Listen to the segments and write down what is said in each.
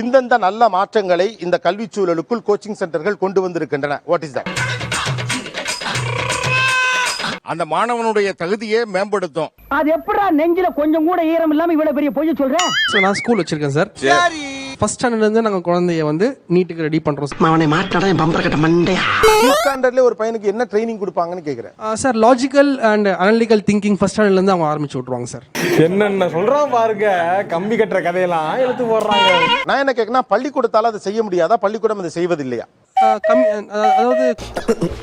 இந்தந்த நல்ல மாற்றங்களை இந்த கல்வி சூழலுக்குள் கோச்சிங் சென்டர்கள் கொண்டு வந்திருக்கின்றன. வாட் இஸ் தட் அந்த மாணவனுடைய தகுதியை மேம்படுத்தும். அது எப்படா நெஞ்சில கொஞ்சம் கூட ஈரம் இல்லாம இவ்வளவு பெரிய பொய்ய சொல்ற? ஸோ நான் ஸ்கூல் வச்சிருக்கேன் சார். ஃபர்ஸ்ட் ஸ்டாண்டர்ட்லேருந்து நாங்கள் குழந்தைய வந்து நீட்டுக்கு ரெடி பண்ணுறோம் அவனை மாட்டாடா என் பம்பர கட்ட மண்டையா? ஸ்டாண்டர்ட்ல ஒரு பையனுக்கு என்ன ட்ரைனிங் கொடுப்பாங்கன்னு கேக்குறேன். Sir logical and analytical thinking first ஸ்டாண்டர்ட்லேருந்து அவங்க ஆரம்பிச்சு விட்ருவாங்க சார் என்னென்ன சொல்றான் பாருங்க கம்பி கட்டுற கதையெல்லாம் எடுத்து போடுறாங்க. நான் என்ன கேட்கணும் பள்ளிக்கூடத்தால அதை செய்ய முடியாதா? பள்ளிக்கூடம் அதை செய்வதில்லையா? கம்மி அதாவது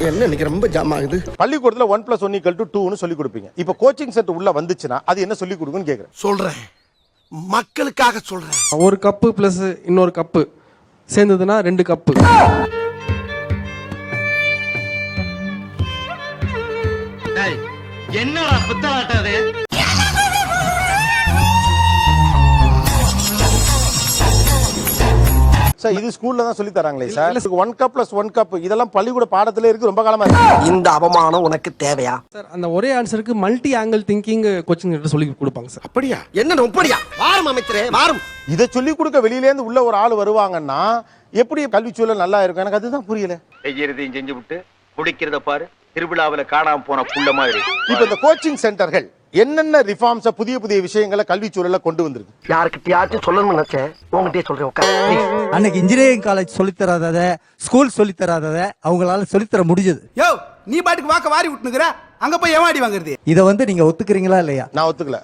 என்ன இன்னைக்கு ரொம்ப ஜாம் ஆகுது? பள்ளிக்கூடத்துல one plus one equal to டூன்னு சொல்லி கொடுப்பீங்க. இப்போ கோச்சிங் சென்டர் உள்ள வந்துச்சுன்னா அது என்ன சொல்லி கொடுக்குன்னு கேக்குறேன். சொல்றேன். மக்களுக்காக சொல்றேன். ஒரு கப்பு ப்ளஸ் இன்னொரு கப்பு சேர்ந்ததுன்னா ரெண்டு கப்பு. என்னடா புத்தாட்டம் சார் இது ஸ்கூல்ல தான் சொல்லி தராங்களே sir one cup plus one cup இதெல்லாம் பள்ளிக்கூட பாடத்துல இருக்கு. ரொம்ப காலமா இருக்கு. இந்த அவமானம் உனக்கு தேவையா? சார் அந்த ஒரே ஆன்சருக்கு மல்டி ஆங்கிள் திங்கிங் கோச்சிங் சொல்லி கொடுப்பாங்க சார் அப்படியா? என்ன ரொம்படியா வாரம் அமைச்சரே வாரம். இதை சொல்லி கொடுக்க வெளியில இருந்து உள்ள ஒரு ஆள் வருவாங்கன்னா எப்படி கல்வி சூழல் நல்லா இருக்கும்? எனக்கு அதுதான் புரியல. செய்யறதையும் செஞ்சு விட்டு குடிக்கிறத பாரு. திருவிழாவுல காணாம போன புள்ள மாதிரி. இப்போ இந்த கோச்சிங் சென்டர்கள் என்னென்ன ரிஃபார்ம்ஸ புதிய புதிய விஷயங்களை கல்வி சூழல்ல கொண்டு வந்திருக்கு? யாருக்கிட்டயாச்சும் சொல்லணும்னு நினைச்சேன் உங்ககிட்டயே சொல்றேன் அன்னைக்கு இன்ஜினியரிங் காலேஜ் சொல்லித் தராதத ஸ்கூல் சொல்லித் தராதத அவங்களால சொல்லித் தர முடிஞ்சது. யோ நீ பாட்டுக்கு வாக்க வாரி விட்டுனுக்குற அங்க போய் ஏமாடி வாங்குறது? இதை வந்து நீங்க ஒத்துக்கிறீங்களா இல்லையா? நான் ஒத்துக்கல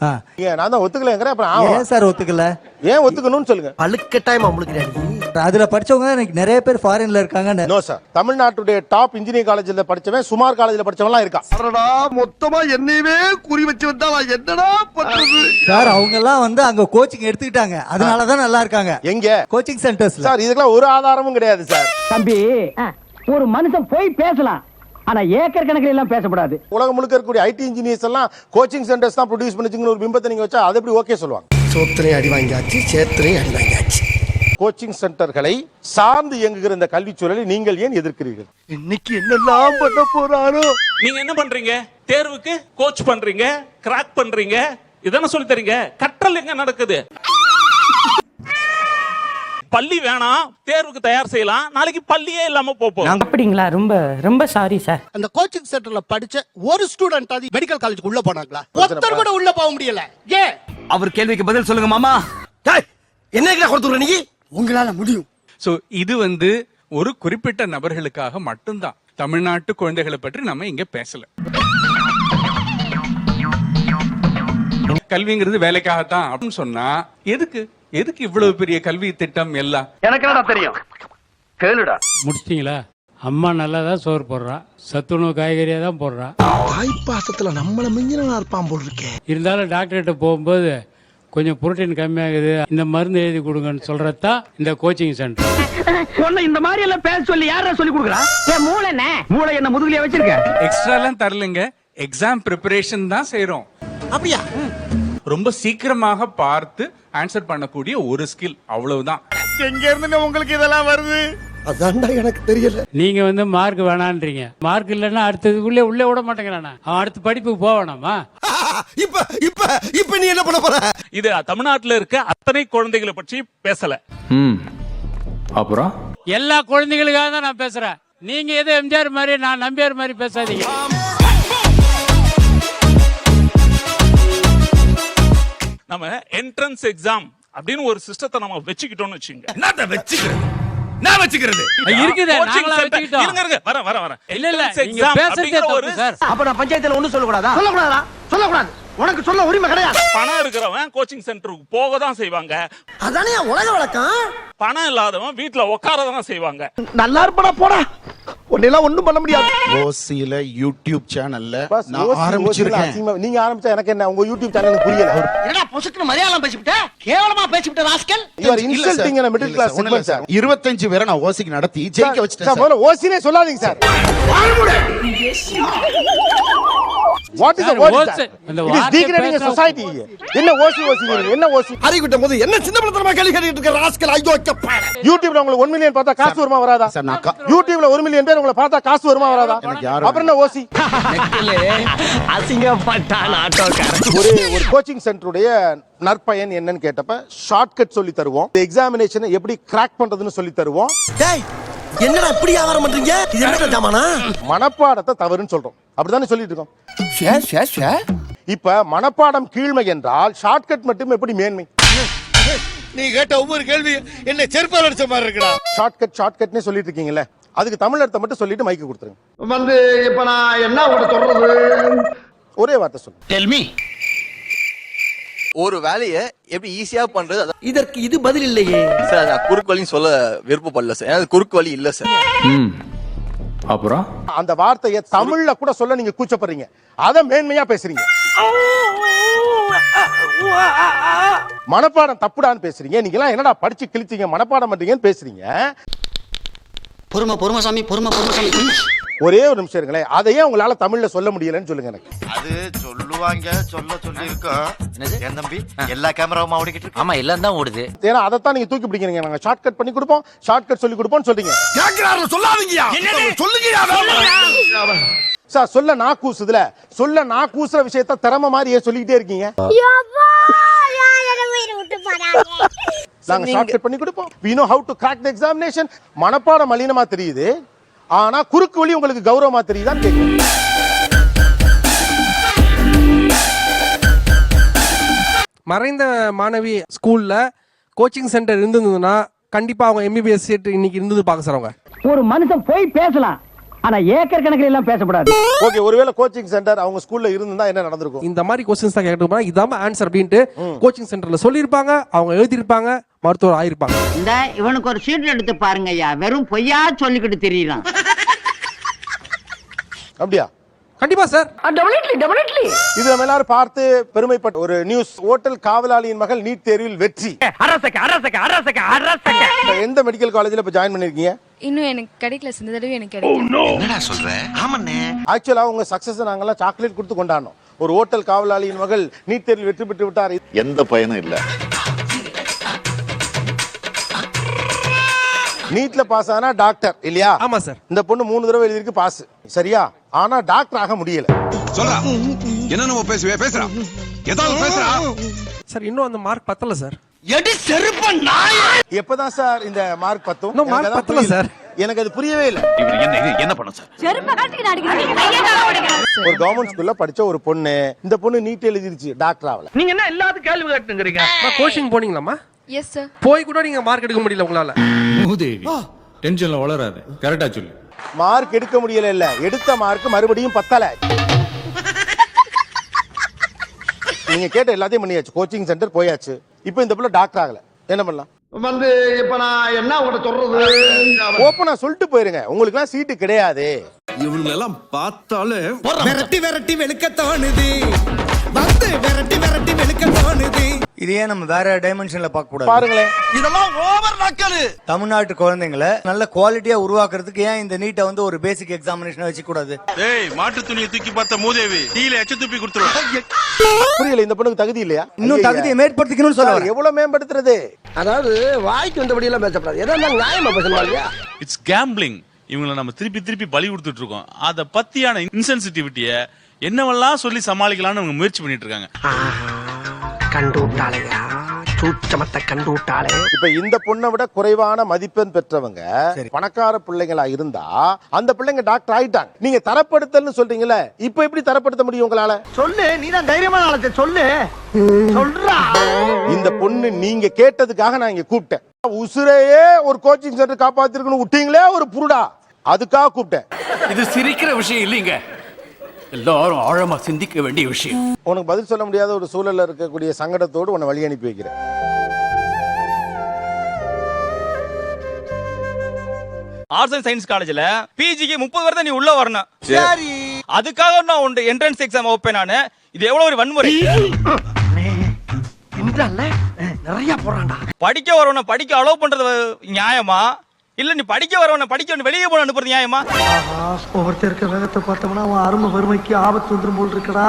நான் தான் ஒத்துக்கலங்கிறேன் அப்புறம் ஆமா. ஏன் சார் ஒத்துக்கல? ஏன் ஒத்துக்கணும்னு சொல்லுங்க. பழுக்கட்டாயமா முழுக்கிறாடி அதுல படிச்சவங்க எனக்கு நிறைய பேர் ஃபாரின்ல இருக்காங்க. நோ சார் தமிழ்நாட்டுடைய டாப் இன்ஜினியரிங் காலேஜ்ல படிச்சவன் சுமார் காலேஜ்ல படிச்சவன்லாம் இருக்கான். மொத்தமா என்னையவே குறி வச்சு வந்தா என்னடா பண்றது? சார் அவங்க எல்லாம் வந்து அங்க கோச்சிங் எடுத்துக்கிட்டாங்க. அதனால தான் நல்லா இருக்காங்க. எங்க? கோச்சிங் சென்டர்ஸ்ல சார் இதுக்கெல்லாம் ஒரு ஆதாரமும் கிடையாது சார். தம்பி ஒரு மனுஷன் போய் பேசலாம். ஆனா ஏக்கர் கணக்கில் எல்லாம் பேசக்கூடாது உலகம் முழுக்க இருக்கக்கூடிய ஐடி இன்ஜினியர்ஸ் எல்லாம் கோச்சிங் சென்டர்ஸ் தான் ப்ரொடியூஸ் பண்ணிச்சுங்கிற ஒரு பிம்பத்தை நீங்க வச்சா அது எப்படி ஓகே சொல்லுவாங்க? சோத்திரையும் அடி வாங்கியாச்சு சேத்திரையும் அடி வாங்கியாச்சு. கோச்சிங் சென்டர்களை சார்ந்து இயங்குகிற இந்த கல்வி சூழலை நீங்கள் ஏன் எதிர்க்கிறீர்கள்? இன்னைக்கு என்னெல்லாம் பண்ண போறாரோ? நீங்க என்ன பண்றீங்க? தேர்வுக்கு கோச் பண்றீங்க கிராக் பண்றீங்க இதான சொல்லி தரீங்க? கற்றல் எங்க நடக்குது? பள்ளி வேணாம் தேர்வுக்கு தயார் செய்யலாம். நாளைக்கு பள்ளியே இல்லாம போப்போம். அப்படிங்களா? ரொம்ப ரொம்ப சாரி சார் அந்த கோச்சிங் சென்டர்ல படிச்ச ஒரு ஸ்டூடெண்ட் அது மெடிக்கல் காலேஜ் உள்ள போனாங்களா? ஒருத்தர் கூட உள்ள போக முடியல. ஏன் அவர் கேள்விக்கு பதில் சொல்லுங்க மாமா. என்ன கொடுத்துற நீ? உங்களால முடியும். சோ இது வந்து ஒரு குறிப்பிட்ட நபர்களுக்காக மட்டும்தான். தமிழ்நாட்டு குழந்தைகளை பற்றி நம்ம இங்க பேசல. கல்விங்கிறது வேலைக்காகத்தான் அப்படின்னு சொன்னா எதுக்கு? எதுக்கு இவ்வளவு பெரிய கல்வி திட்டம் எல்லாம்? எனக்கு என்னடா தெரியும்? கேளுடா. முடிச்சிட்டீங்களா? அம்மா நல்லா தான் சோறு போடுறா. சத்துணவு காய்கறியா தான் போடுறா. தாய்ப்பாசத்துல நம்மள மிஞ்சினா இருப்பான் போல் இருக்கே இருந்தாலும் டாக்டர்கிட்ட போகும்போது கொஞ்சம் புரோட்டீன் கம்மியாகுது இந்த மருந்து எழுதி கொடுங்கன்னு சொல்றது இந்த கோச்சிங் சென்டர் சொன்ன இந்த மாதிரி எல்லாம் பேச சொல்லி யாரா சொல்லி கொடுக்குறா? என் மூளை என்ன? மூளை என்ன முதுகுலயே வச்சிருக்க? எக்ஸ்ட்ரா எல்லாம் தரலைங்க. எக்ஸாம் ப்ரிப்பரேஷன் தான் செய்றோம். அப்படியா? ரொம்ப சீக்கிரமாக பார்த்து ஆன்சர் பண்ணக்கூடிய ஒரு ஸ்கில் அவ்வளவுதான். எங்க இருந்து உங்களுக்கு இதெல்லாம் வருது? அதான்டா எனக்கு தெரியல. நீங்க வந்து மார்க் வேணான்றீங்க. மார்க் இல்லைன்னா அடுத்ததுக்குள்ளே உள்ளே விட மாட்டேங்கிறானா? அவன் அடுத்த படிப்புக்கு போக வேணாமா இப்ப இப்ப இப்ப நீ என்ன பண்ண போற? இது தமிழ்நாட்டுல இருக்க அத்தனை குழந்தைகளை பற்றி பேசல. அப்புறம்? எல்லா குழந்தைகளுக்காக தான் நான் பேசுறேன். நீங்க எது எம்ஜிஆர் மாதிரி நான் நம்பியார் மாதிரி பேசாதீங்க. நம்ம என்ட்ரன்ஸ் எக்ஸாம் அப்படின்னு ஒரு சிஸ்டத்தை நம்ம வச்சுக்கிட்டோம்னு வச்சுங்க என்னத்த வச்சுக்கிறது? நான் வச்சுக்கிறது? இருக்குது, நாங்களா வச்சுக்கிட்டோம். இருங்க, இருங்க, வரேன், வரேன், வரேன். இல்ல இல்ல. நீங்க பேசுறதே அப்படிங்கிற ஒரு தப்பு சார். அப்ப நான் பஞ்சாயத்துல ஒண்ணும் சொல்லக்கூடாதா? சொல்லக்கூடாதா சொல்லக்கூடாது. உனக்கு சொல்ல உரிமை கிடையாது. பணம் இருக்கிறவன் கோச்சிங் சென்டருக்கு போக தான் செய்வாங்க. அதானே உலக வழக்கம்? பணம் இல்லாதவன் வீட்டுல உட்கார தான் செய்வாங்க. நல்லா இருப்படா போடா. உன்னெல்லாம் ஒண்ணும் பண்ண முடியாது. ஓசியில யூடியூப் சேனல்ல பஸ் நான் ஆரம்பிச்சிருக்கேன். நீங்க ஆரம்பிச்சா எனக்கு என்ன? உங்க யூடியூப் சேனல் புரியல. என்னடா பொசுக்கு மலையாளம் பேசிவிட்ட? கேவலமா பேசிவிட்ட rascal? Are insulting in a middle class segment, sir. இருபத்தஞ்சு பேரை நான் ஓசிக்கு நடத்தி ஜெயிக்க வச்சுட்டேன் சார், சார். முதல்ல ஓசினே சொல்லாதீங்க sir. What is what OC- இந்த இஸ் டீக்ரேடிங் சொசைட்டி என்ன ஓசி ஓசி என்ன ஓசி? அறிவிட்ட போது என்ன சின்ன பிள்ளை கேள்வி கேட்டுட்டு இருக்க ராஸ்கல்? ஐயோ யூடியூப்ல உங்களுக்கு 1 மில்லியன் பார்த்தா காசு வருமா வராதா? சார், நான் யூடியூப்ல 1 மில்லியன் பேர் உங்களை பார்த்தா காசு வருமா வராதா? அப்புறம் என்ன ஓசி? அசிங்கப்பட்டான் ஆட்டோக்காரன். ஒரு ஒரு கோச்சிங் சென்டருடைய நற்பயன் என்னன்னு கேட்டப்ப ஷார்ட்கட் சொல்லி தருவோம். எக்ஸாமினேஷனை எப்படி கிராக் பண்றதுன்னு சொல்லி தருவோம். டேய் என்னடா இப்படி வியாபாரம் பண்றீங்க? இது என்ன ஜாமானா? மனப்பாடத்தை தவறுன்னு சொல்றோம். அப்படிதானே சொல்லிட்டு இருக்கோம். ஷே ஷே ஷே. இப்ப மனப்பாடம் கீழ்மை என்றால் ஷார்ட்கட் மட்டும் எப்படி மேன்மை? நீ கேட்ட ஒவ்வொரு கேள்வி என்ன செருப்பால் அடிச்ச மாதிரி இருக்குடா. ஷார்ட்கட் ஷார்ட்கட்னே சொல்லிட்டு இருக்கீங்கல்ல. அதுக்கு தமிழ் அர்த்தம் மட்டும் சொல்லிட்டு மைக்கு கொடுத்துருங்க. வந்து இப்ப நான் என்ன உங்கள்ட்ட சொல்றது? ஒரே வார்த்தை டெல்மி ஒரு வேலையை எப்படி ஈஸியா பண்றது இதற்கு இது பதில் இல்லையே. சார் நான் குறுக்கு வழின்னு சொல்ல விருப்பப்படல சார். ஏன்னா அது குறுக்கு வழி இல்ல சார். அப்புறம்? அந்த வார்த்தையை தமிழ்ல கூட சொல்ல நீங்க கூச்சப்படுறீங்க. அத மேன்மையா பேசுறீங்க. மனப்பாடம் தப்புடான்னு பேசுறீங்க. நீங்க எல்லாம் என்னடா படிச்சு கிழிச்சீங்க மனப்பாடம் பண்றீங்கன்னு பேசுறீங்க? பொறுமை பொறுமை சாமி பொறுமை பொறுமை சாமி. ஒரே ஒரு நிமிஷம் இருங்களேன். அதையே உங்களால தமிழ்ல சொல்ல முடியலன்னு சொல்லுங்க எனக்கு. அது சொல்லுவாங்க சொல்ல சொல்லி இருக்கோம் என் தம்பி? எல்லா கேமராவும் ஓடிக்கிட்டு இருக்கு. ஆமா எல்லாம் தான் ஓடுது. ஏன்னா அதைத்தான் நீங்க தூக்கி பிடிக்கிறீங்க. நாங்க ஷார்ட் கட் பண்ணி கொடுப்போம். ஷார்ட் கட் சொல்லி கொடுப்போம்னு சொல்றீங்க. கேக்குறாரு சொல்லாதீங்கயா சொல்லுங்கயா சார் சொல்ல நான் கூசுதுல. சொல்ல நான் கூசுற விஷயத்த திறமை மாதிரி ஏன் சொல்லிக்கிட்டே இருக்கீங்க. நாங்க ஷார்ட் கட் பண்ணி கொடுப்போம். We know how to crack the examination. மனப்பாடம் மலினமா தெரியுது. ஆனா குறுக்கு வழி உங்களுக்கு கௌரவமா தெரியுதான்னு கேட்குறேன் மறைந்த மாணவி ஸ்கூல்ல கோச்சிங் சென்டர் இருந்ததுன்னா கண்டிப்பா அவங்க எம்பிபிஎஸ் சீட் இன்னைக்கு இருந்தது பார்க்க சார் அவங்க. ஒரு மனுஷன் போய் பேசலாம். ஆனா ஏக்கர் கணக்கில் எல்லாம் பேசக்கூடாது ஓகே ஒருவேளை கோச்சிங் சென்டர் அவங்க ஸ்கூல்ல இருந்திருந்தா என்ன நடந்திருக்கும்? இந்த மாதிரி கொஸ்டின்ஸ் தான் கேட்டு இதாம ஆன்சர் அப்படின்ட்டு கோச்சிங் சென்டர்ல சொல்லியிருப்பாங்க அவங்க எழுதியிருப்பாங்க மருத்துவர் ஆயிருப்பாங்க. இந்த இவனுக்கு ஒரு சீட் எடுத்து பாருங்க ஐயா வெறும் பொய்யா சொல்லிக்கிட்டு தெரியலாம் அப்படியா? கண்டிப்பா சார் டெபினெட்லி இது நம்ம எல்லாரும் பார்த்து பெருமைப்பட்ட ஒரு நியூஸ் ஓட்டல் காவலாளியின் மகள் நீட் தேர்வில் வெற்றி. அரசக்க அரசக்க அரசக்க அரசக்க. எந்த மெடிக்கல் காலேஜ்ல இப்ப ஜாயின் பண்ணிருக்கீங்க? இன்னும் எனக்கு கிடைக்கல இந்த தடவை எனக்கு கிடைக்கல. என்னடா சொல்ற? ஆமாண்ணே. ஆக்சுவலா உங்க சக்சஸ் நாங்கெல்லாம் சாக்லேட் கொடுத்து கொண்டாடணும். ஒரு ஓட்டல் காவலாளியின் மகள் நீட் தேர்வில் வெற்றி பெற்று விட்டார். எந்த பயனும் இல்ல. நீட்ல பாஸ் ஆனா டாக்டர் இல்லையா? ஆமா சார் இந்த பொண்ணு மூணு தடவை எழுதிருக்கு பாஸ் சரியா? ஆனா டாக்டர் ஆக முடியல. சொல்றா. என்ன நம்ம பேசுவே? பேசுறா. ஏதாவது பேசுறா. சார் இன்னும் அந்த மார்க் பத்தல சார் எடி செருப்ப நாய். எப்பதான் சார் இந்த மார்க் பத்தும்? அதான் பத்தல. சார். எனக்கு அது புரியவே இல்லை. இவர் என்ன என்ன பண்ண சார் ஒரு கவர்மெண்ட் ஸ்கூல்ல படிச்ச ஒரு பொண்ணு இந்த பொண்ணு நீட் எழுதிருச்சு டாக்டர் ஆகல. நீங்க என்ன எல்லாத்துக்கும் கேள்வி கேட்டுங்கிறீங்க கோச்சிங் போனீங்களாமா எஸ் சார் போய் கூட நீங்க மார்க் எடுக்க முடியல உங்களால. டென்ஷன்ல வளராது. கரெக்டா சொல்லு. மார்க் எடுக்க முடியல இல்ல. எடுத்த மார்க் மறுபடியும் பத்தல. நீங்க கேட்ட எல்லாத்தையும் பண்ணியாச்சு. கோச்சிங் சென்டர் போயாச்சு. இப்போ இந்த பிள்ளை டாக்டர் ஆகல. என்ன பண்ணலாம்? வந்து இப்ப நான் என்ன உங்கள்ட்ட சொல்றது? ஓப்பனா சொல்லிட்டு போயிருங்க. உங்களுக்கு எல்லாம் சீட்டு கிடையாது. இவங்களெல்லாம் பார்த்தாலே விரட்டி விரட்டி வெளுக்க தோணுது வந்து விரட்டி விரட்டி வெளுக்க தோணுது. இதையே நம்ம வேற டைமென்ஷன்ல பார்க்க கூடாது பாருங்களேன். இதெல்லாம் ஓவர் நக்கலு தமிழ்நாட்டு குழந்தைங்களை நல்ல குவாலிட்டியா உருவாக்குறதுக்கு ஏன் இந்த நீட்டை வந்து ஒரு பேசிக் எக்ஸாமினேஷன் வச்சு கூடாது ஏய் மாட்டு துணியை தூக்கி பார்த்த மூதேவி டீல எச்ச துப்பி கொடுத்துருவா. புரியல இந்த பொண்ணுக்கு தகுதி இல்லையா? இன்னும். தகுதியை மேற்படுத்திக்கணும்னு சார், வரேன். எவ்வளவு மேம்படுத்துறது? அதாவது வாய்க்கு வந்தபடி எல்லாம் பேசப்படாது. எதா நியாயமா பேசணும் இல்லையா? இட்ஸ் கேம்பிளிங் இவங்களை நம்ம திருப்பி திருப்பி பலி கொடுத்துட்டு இருக்கோம். அதை பத்தியான இன்சென்சிட்டிவிட்டிய என்னவெல்லாம் சொல்லி சமாளிக்கலாம்னு அவங்க முயற்சி பண்ணிட்டு இருக்காங்க கண்டு விட்டாளையா சூச்சமத்தை கண்டு இப்ப இந்த பொண்ணை விட குறைவான மதிப்பெண் பெற்றவங்க பணக்கார பிள்ளைங்களா இருந்தா அந்த பிள்ளைங்க டாக்டர் ஆயிட்டாங்க. நீங்க தரப்படுத்தல்னு சொல்றீங்கல்ல இப்ப எப்படி தரப்படுத்த முடியும் உங்களால? சொல்லு நீ தான் தைரியமான ஆளத்தை சொல்லு. சொல்றா. இந்த பொண்ணு நீங்க கேட்டதுக்காக நான் இங்க கூப்பிட்டேன். உசுரையே ஒரு கோச்சிங் சென்டர் காப்பாத்திருக்கணும் விட்டீங்களே ஒரு புருடா. அதுக்காக கூப்பிட்டேன். இது சிரிக்கிற விஷயம் இல்லைங்க. எல்லாரும் ஆழமா சிந்திக்க வேண்டிய விஷயம். உனக்கு பதில் சொல்ல முடியாத ஒரு சூழல்ல இருக்கக்கூடிய சங்கடத்தோடு உன்னை வழி அனுப்பி வைக்கிறேன் ஆர்ட்ஸ் அண்ட் சயின்ஸ் காலேஜ்ல பிஜிக்கு முப்பது வருடம் நீ உள்ள வரணும். அதுக்காக நான் உண்டு என்ட்ரன்ஸ் எக்ஸாம் வைப்பேன் நானு இது எவ்வளவு ஒரு வன்முறை. நிறைய போறான்டா. படிக்க வரவன படிக்க அலோவ் பண்றது நியாயமா? இல்ல நீ படிக்க வரவன படிக்க வெளியே போன அனுப்புறது நியாயமா? ஒவ்வொருத்தர் வேகத்தை பார்த்தோம்னா அவன் அருமை வறுமைக்கு ஆபத்து வந்துடும் போல் இருக்கடா.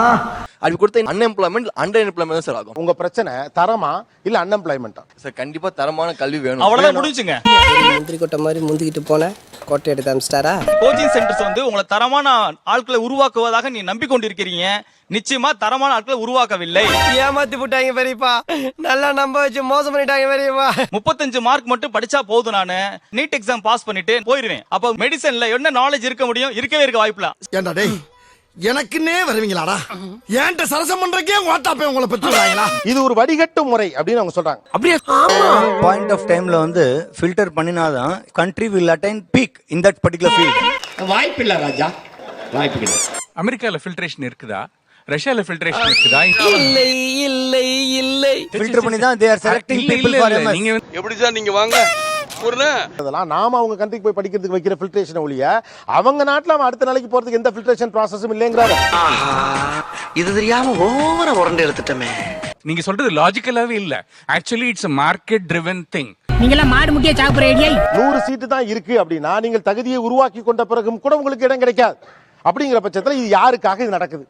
அது கொடுத்த அன்எம்ப்ளாய்மெண்ட் அண்டர் எம்ப்ளாய்மெண்ட் சார் ஆகும். உங்க பிரச்சனை தரமா இல்ல அன்எம்ப்ளாய்மெண்டா சார் கண்டிப்பா தரமான கல்வி வேணும். அவ்வளவுதான் முடிஞ்சுங்க. முந்திரி கொட்டை மாதிரி முந்திக்கிட்டு போன கோட்டை எடுத்து அமிச்சிட்டாரா கோச்சிங் சென்டர்ஸ் வந்து உங்களை தரமான ஆட்களை உருவாக்குவதாக நீ நம்பிக்கொண்டிருக்கிறீங்க. நிச்சயமா தரமான ஆட்களை உருவாக்கவில்லை. ஏமாத்தி போட்டாங்க பெரியப்பா. நல்லா நம்ப வச்சு மோசம் பண்ணிட்டாங்க பெரியப்பா. முப்பத்தஞ்சு மார்க் மட்டும் படிச்சா போதும் நானு. நீட் எக்ஸாம் பாஸ் பண்ணிட்டு போயிருவேன். அப்ப மெடிசன்ல என்ன நாலேஜ் இருக்க முடியும்? இருக்கவே இருக்க வாய்ப்புல ஏண்டா டேய் எனக்குன்னே வருவீங்களாடா? ஏன்ட்ட சரசம் பண்றக்கே வாட்டாப்பே உங்களை பெற்றுறாங்களா இது ஒரு வடிகட்டு முறை அப்படின்னு அவங்க சொல்றாங்க. அப்படியே? பாயிண்ட் ஆஃப் டைம்ல வந்து filter பண்ணினாதான் country will attain peak in that particular field வாய்ப்பு இல்ல ராஜா. வாய்ப்பு கிடையாது. அமெரிக்கால ஃபில்ட்ரேஷன் இருக்குதா? ரஷ்யால ஃபில்ட்ரேஷன் இருக்குதா? இல்லை இல்லை இல்லை. ஃபில்டர் பண்ணி தான் தே ஆர் செலக்டிங் இல்ல, பீப்பிள் இல்ல, ஃபார் இல்ல, எம்எஸ் நீங்க எப்படி சார் நீங்க வாங்க? அதெல்லாம் நாம அவங்க கண்ட்ரிக்கு போய் படிக்கிறதுக்கு வைக்கிற ஃபில்ட்ரேஷன் ஒழிய அவங்க நாட்டுல அவன் அடுத்த நாளைக்கு போறதுக்கு எந்த ஃபில்ட்ரேஷன் ப்ராசஸும் இல்லைங்கிறாரு. இது தெரியாம ஓவர உரண்டு எடுத்துட்டமே நீங்க சொல்றது லாஜிக்கலாவே இல்ல. Actually it's market driven thing நீங்களாம் மாடு முட்டிய சாப்பிடுற ஐடியா நூறு சீட்டு தான் இருக்கு அப்படின்னா நீங்கள் தகுதியை உருவாக்கி கொண்ட பிறகும் கூட உங்களுக்கு இடம் கிடைக்காது. அப்படிங்கிற பட்சத்துல இது யாருக்காக இது நடக்குது?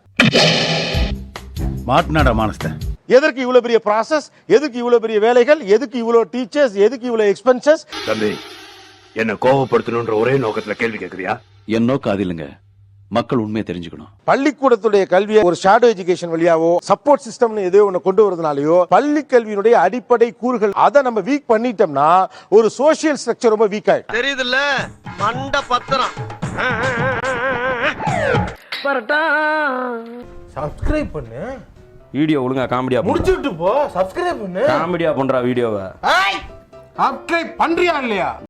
மாட்டினாடா மானஸ்த எதற்கு இவ்வளவு பெரிய ப்ராசஸ் எதுக்கு இவ்வளவு பெரிய வேலைகள்? எதுக்கு இவ்வளவு டீச்சர்ஸ் எதுக்கு இவ்வளவு எக்ஸ்பென்சஸ் தம்பி என்ன கோவப்படுத்தணும்ன்ற ஒரே நோக்கத்துல கேள்வி கேக்குறியா? என் நோக்கம் அது இல்லைங்க. மக்கள் உண்மையை தெரிஞ்சுக்கணும். பள்ளிக்கூடத்துடைய கல்வியை ஒரு ஷேடோ எஜுகேஷன் வழியாவோ சப்போர்ட் சிஸ்டம்னு ஏதோ ஒண்ணு கொண்டு வரதுனாலயோ பள்ளி கல்வியினுடைய அடிப்படை கூறுகள் அதை நம்ம வீக் பண்ணிட்டோம்னா ஒரு சோசியல் ஸ்ட்ரக்சர் ரொம்ப வீக் ஆயிடும். தெரியுதுல்ல? மண்ட பத்திரம். சப்ஸ்கிரைப் பண்ணு. வீடியோ ஒழுங்கா காமெடியா முடிச்சுட்டு போ சப்ஸ்கிரைப் பண்ணு. காமெடியா பண்றா வீடியோவை. சப்ஸ்கிரைப் பண்றியா இல்லையா?